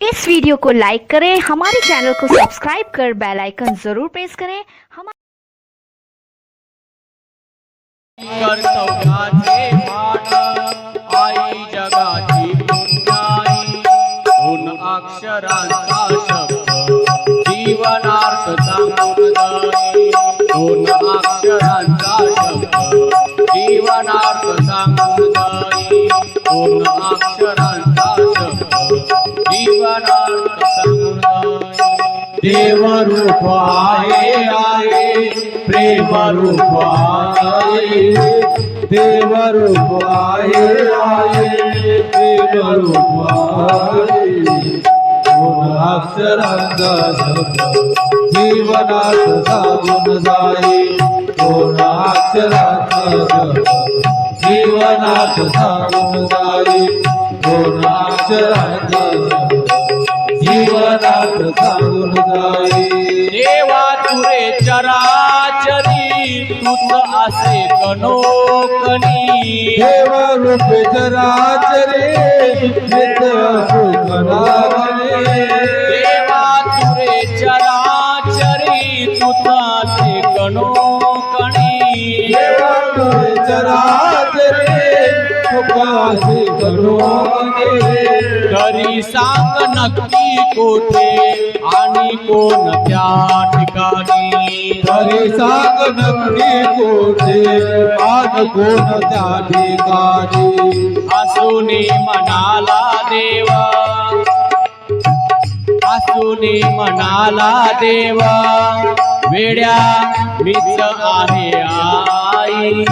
इस video को like करें हमारे चैनल को सब्सक्राइब कर बेल आइकन ज़रूर प्रेस करें आई अक्षरांचा शब्द जीवनार्थ सांगून जाई अक्षरांचा देव रूप आहे आहे प्रेम रूप आहे देव रूप आहे आहे प्रेम रूप आहे अक्षरांचा जीवनात सांगून जाई कोण अक्षरांचा जीवनात सांगून जाई कोण अक्षरांचा नाथ सांगून जाई देवा तुरे चराचरी तुझ असे कनोकणी देव रूप चराचरे नित्य सुखनागरे देवा तुरे चराचरी तुझ असे कणोकणी देव रूप चराचरे सुखासी करोगे तरी सांग नक्की कोठे आणि कोण त्या ठिकाणी? तरी सांग नक्की कोठे आन कोण त्या ठिकाणी? असुनी मनाला देवा. असुनी मनाला देवा. वेड्या मीच आहे आई.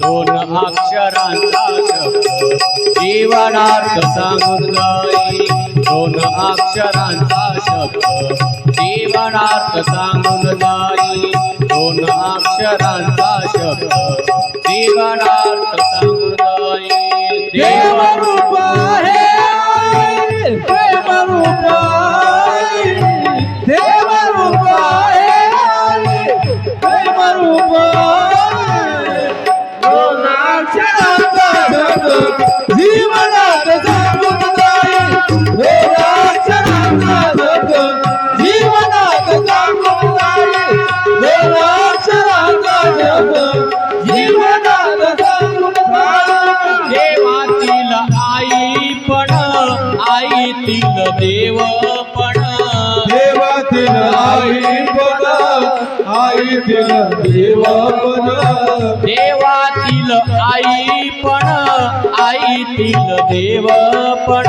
दोन अक्षरांचा शब्द. जीवनार्थ सांगून जाई दोन अक्षरांचा शब्द. जीवनार्थ सांगून जाई दोन अक्षरांचा शब्द. जीवनार्थ सांगून जाई देव आहे. आईतील देव पण देवातील आई पण आईतील देव पण देवातील आई पण आईतील देव पण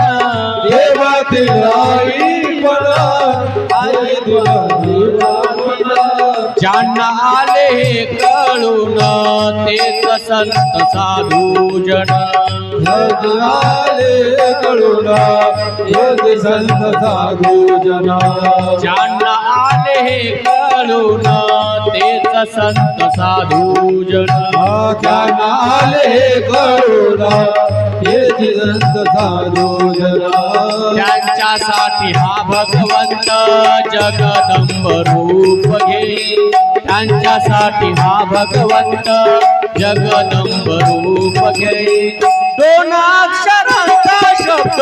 देवातील आई पण आईतील ज्यांना आले हे कळून तेच संत साधू जन. आले कळून योग संत साधू जना. ज्यांना आले हे कळून तेच संत साधू जन. त्यांना आले कळून हेच संत साधू जना. त्यांच्यासाठी हा भगवंत जगदंब रूप घे त्यांच्यासाठी हा भगवंत जगदंब रूप घे. दोन अक्षरांचा शब्द